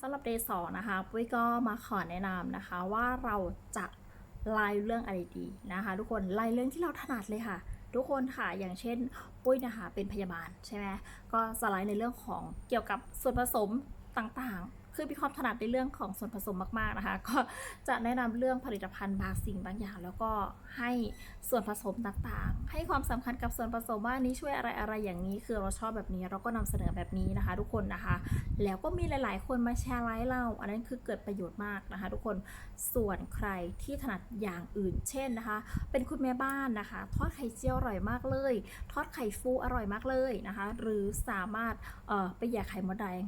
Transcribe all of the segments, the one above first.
สำหรับเดย์สองนะคะปุ้ยก็มาขอแนะนำนะคะว่าเราจะไล่เรื่องอะไรดีนะคะทุกคนไล่เรื่องที่เราถนัดเลยค่ะ ทุกคนค่ะอย่างเช่น ปุ้ยนะคะเป็นพยาบาลใช่ไหมก็สไลด์ในเรื่องของเกี่ยวกับส่วนผสมต่างๆ คือมีความถนัดในเรื่องของส่วนผสมมากๆนะคะ ก็จะแนะนำเรื่องผลิตภัณฑ์บางสิ่งบางอย่าง แล้วก็ให้ส่วนผสมต่างๆ ให้ความสำคัญกับส่วนผสมว่านี้ช่วยอะไรอะไรอย่างนี้ คือเราชอบแบบนี้เราก็นำเสนอแบบนี้นะคะ ทุกคนนะคะ แล้วก็มีหลาย ๆ คนมาแชร์ไลฟ์เรา อันนั้นคือเกิดประโยชน์มากนะคะ ทุกคนส่วนใครที่ถนัดอย่างอื่น เช่นนะคะ เป็นคุณแม่บ้านนะคะ ทอดไข่เจียวอร่อยมากเลย ทอดไข่ฟูอร่อยมากเลยนะคะ หรือสามารถเอ่อไปแย่ไข่มดแดง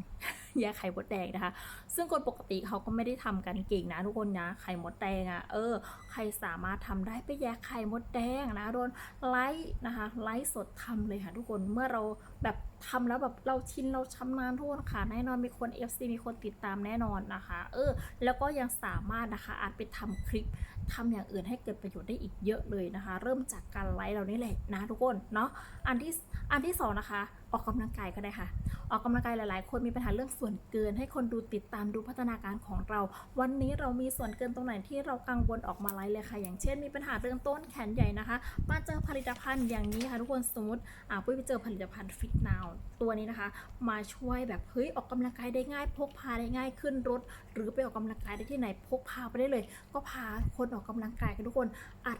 แย่ไข่มดแดงนะคะซึ่งคนปกติเขาก็ไม่ได้ทำกันเก่งนะทุกคนนะไข่มดแดงอะ่ะเออใครสามารถทำได้ไปแยกไข่มดแดงนะโดนไลฟ์นะคะไลฟ์สดทำเลยค่ะทุกคนเมื่อเราแบบ ทำแล้วแบบเราชินเราชำนาญทุกคนค่ะแน่นอนมีคน FC มีคนติดตามแน่นอนนะคะ เออ แล้วก็ยังสามารถนะคะอาจไปทำคลิปทำอย่างอื่นให้เกิดประโยชน์ได้อีกเยอะเลยนะคะ เริ่มจากการไลฟ์เรานี่แหละนะทุกคนเนาะอันที่อันที่สองนะคะ ออกกำลังกายก็ได้ค่ะ ออกกำลังกายหลายๆ คนมีปัญหาเรื่องส่วนเกิน ให้คนดูติดตามดูพัฒนาการของเรา วันนี้เรามีส่วนเกินตรงไหนที่เรากังวลออกมาไลฟ์เลยค่ะ อย่างเช่นมีปัญหาเรื่องต้นแขนใหญ่นะคะมาเจอผลิตภัณฑ์อย่างนี้ค่ะทุกคนสมมติอ่าปุ้ยไปเจอผลิตภัณฑ์ฟิตนาวตัวนี้นะคะ มาช่วยแบบเฮ้ยออกกำลังกายได้ง่าย พกพาได้ง่ายขึ้นรถ หรือไปออกกำลังกายได้ที่ไหนพกพาไปได้เลย ก็พาคนออกกำลังกายกันทุกคนอัด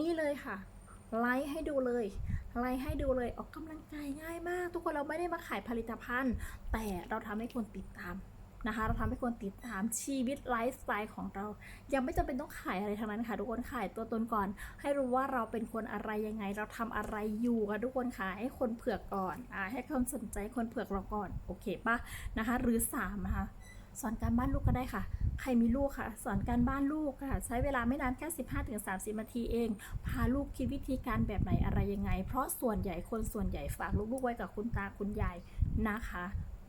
นี่เลยค่ะไลฟ์ให้ดูเลยไลฟ์ให้ดูเลยออกกำลังกายง่ายมาก ทุกคนเราไม่ได้มาขายผลิตภัณฑ์ แต่เราทำให้คนติดตาม นะคะ เราทำให้คนติดตามชีวิตไลฟ์สไตล์ของเรา ยังไม่จำเป็นต้องขายอะไรทั้งนั้นค่ะ ทุกคนขายตัวตนก่อน ให้รู้ว่าเราเป็นคนอะไรยังไง เราทำอะไรอยู่ค่ะทุกคนค่ะให้คนเผือกก่อนอ่าให้คนสนใจคนเผือกเราก่อนโอเคปะนะคะ หรือสามนะคะสอนการบ้านลูกก็ได้ค่ะ ใครมีลูกค่ะ สอนการบ้านลูกค่ะ ใช้เวลาไม่นานแค่15-30นาทีเอง พาลูกคิดวิธีการแบบไหนอะไรยังไง เพราะส่วนใหญ่คนส่วนใหญ่ฝากลูกๆไว้กับคุณตาคุณยายนะคะ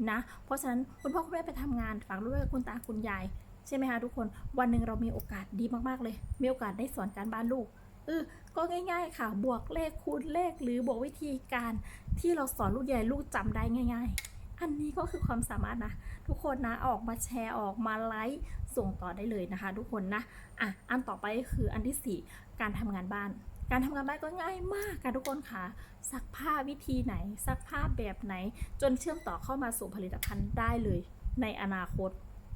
นะ เพราะฉะนั้นคุณพ่อคุณแม่ไปทำงานฝากลูกไว้กับคุณตาคุณยายใช่ไหมคะทุกคน วันหนึ่งเรามีโอกาสดีมากๆเลย มีโอกาสได้สอนการบ้านลูกเออก็ง่าย ๆ ค่ะ บวกเลขคูณเลขหรือบวกวิธีการที่เราสอนลูกใหญ่ลูกจำได้ง่าย ๆ อันนี้ก็คือความสามารถนะ ทุกคนนะออกมาแชร์ออกมาไลฟ์ส่งต่อได้เลยนะคะ ทุกคนนะอะอันต่อไปก็คืออันที่ 4 การทำงานบ้าน การทำงานบ้านก็ง่ายมากค่ะทุกคนค่ะซักผ้าวิธีไหนซักผ้าแบบไหน จนเชื่อมต่อเข้ามาสู่ผลิตภัณฑ์ได้เลย ในอนาคต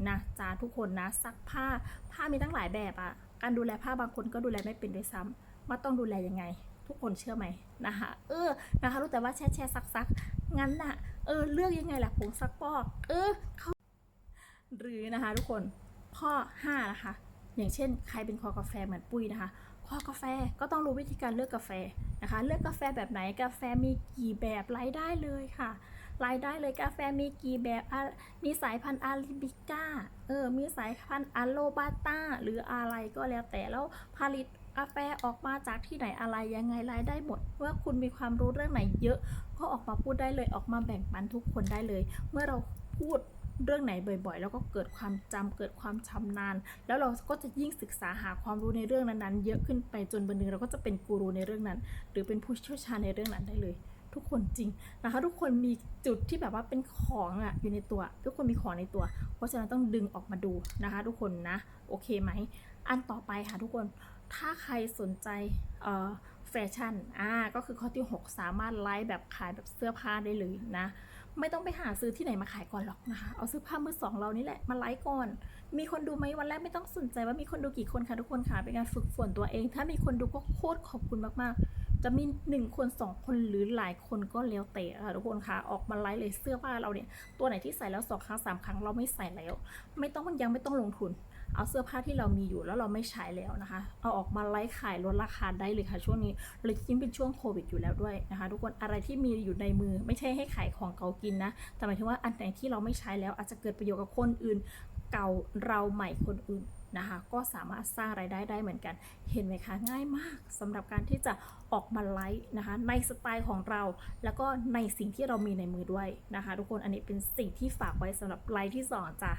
นะจ้าทุกคนนะซักผ้าผ้ามีตั้งหลายแบบอะการดูแลผ้าบางคนก็ดูแลไม่เป็นด้วยซ้ำว่าต้องดูแลยังไง ทุกคนเชื่อไหมนะคะเออนะคะรู้แต่ว่าแช่แช่ซักซักงั้นน่ะเออเลือกยังไงล่ะผงซักฟอกเออเขาหรือนะคะ ทุกคนข้อ5นะคะอย่างเช่น ใครเป็นคอกาแฟเหมือนปุ้ยนะคะ คอกาแฟก็ต้องรู้วิธีการเลือกกาแฟนะคะ เลือกกาแฟแบบไหนกาแฟมีกี่แบบไล่ได้เลยค่ะไล่ได้เลยกาแฟมีกี่แบบมีสายพันธุ์อาราบิก้าเออมีสายพันธุ์อาโลบาต้าหรืออะไรก็แล้วแต่แล้วผลิตกาแฟออกมาจากที่ไหนอะไรยังไงรายได้หมดเมื่อคุณมีความรู้เรื่องไหนเยอะ ก็ออกมาพูดได้เลยออกมาแบ่งปันทุกคนได้เลย เมื่อเราพูด เรื่องไหนบ่อยๆ แล้วก็เกิดความจำเกิดความชำนาญ แล้วเราก็จะยิ่งศึกษาหาความรู้ในเรื่องนั้นๆ เยอะขึ้นไปจนวันหนึงเราก็จะเป็นกูรูในเรื่องนั้น หรือเป็นผู้เชี่ยวชาญในเรื่องนั้นได้เลย ทุกคนจริงนะคะ ทุกคนมีจุดที่แบบว่าเป็นของอะอยู่ในตัว ทุกคนมีของในตัว เพราะฉะนั้นต้องดึงออกมาดูนะคะ ทุกคนนะโอเคไหมอันต่อไปค่ะทุกคนถ้าใครสนใจแฟชั่น อ่า ก็คือข้อที่ 6 สามารถไลฟ์แบบขายแบบเสื้อผ้าได้เลยนะ ไม่ต้องไปหาซื้อที่ไหนมาขายก่อนหรอกนะคะ เอาเสื้อผ้ามือสองเรานี่แหละมาไลฟ์ก่อน มีคนดูไหมวันแรกไม่ต้องสนใจว่ามีคนดูกี่คนค่ะทุกคนค่ะเป็นการฝึกฝนตัวเอง ถ้ามีคนดูก็โคตรขอบคุณมากๆ จะมีหนึ่งคนสองคนหรือหลายคนก็แล้วแต่ค่ะทุกคนค่ะออกมาไลฟ์เลยเสื้อผ้าเราเนี่ยตัวไหนที่ใส่แล้วสองครั้งสามครั้งเราไม่ใส่แล้ว ไม่ต้องยังไม่ต้องลงทุน เอาเสื้อผ้าที่เรามีอยู่แล้วเราไม่ใช้แล้วนะคะ เอาออกมาไลฟ์ขายลดราคาได้เลยค่ะช่วงนี้เลยยิ่งเป็นช่วงโควิดอยู่แล้วด้วยนะคะ ทุกคนอะไรที่มีอยู่ในมือไม่ใช่ให้ขายของเก่ากินนะแต่หมายถึงว่าอันไหนที่เราไม่ใช้แล้วอาจจะเกิดประโยชน์กับคนอื่น เก่าเราใหม่คนอื่นนะคะก็สามารถสร้างรายได้ได้เหมือนกัน เห็นไหมคะ ง่ายมากสำหรับการที่จะออกมาไลฟ์นะคะ ในสไตล์ของเรา แล้วก็ในสิ่งที่เรามีในมือด้วยนะคะ ทุกคนอันนี้เป็นสิ่งที่ฝากไว้สำหรับไลฟ์ที่สองจ้ะ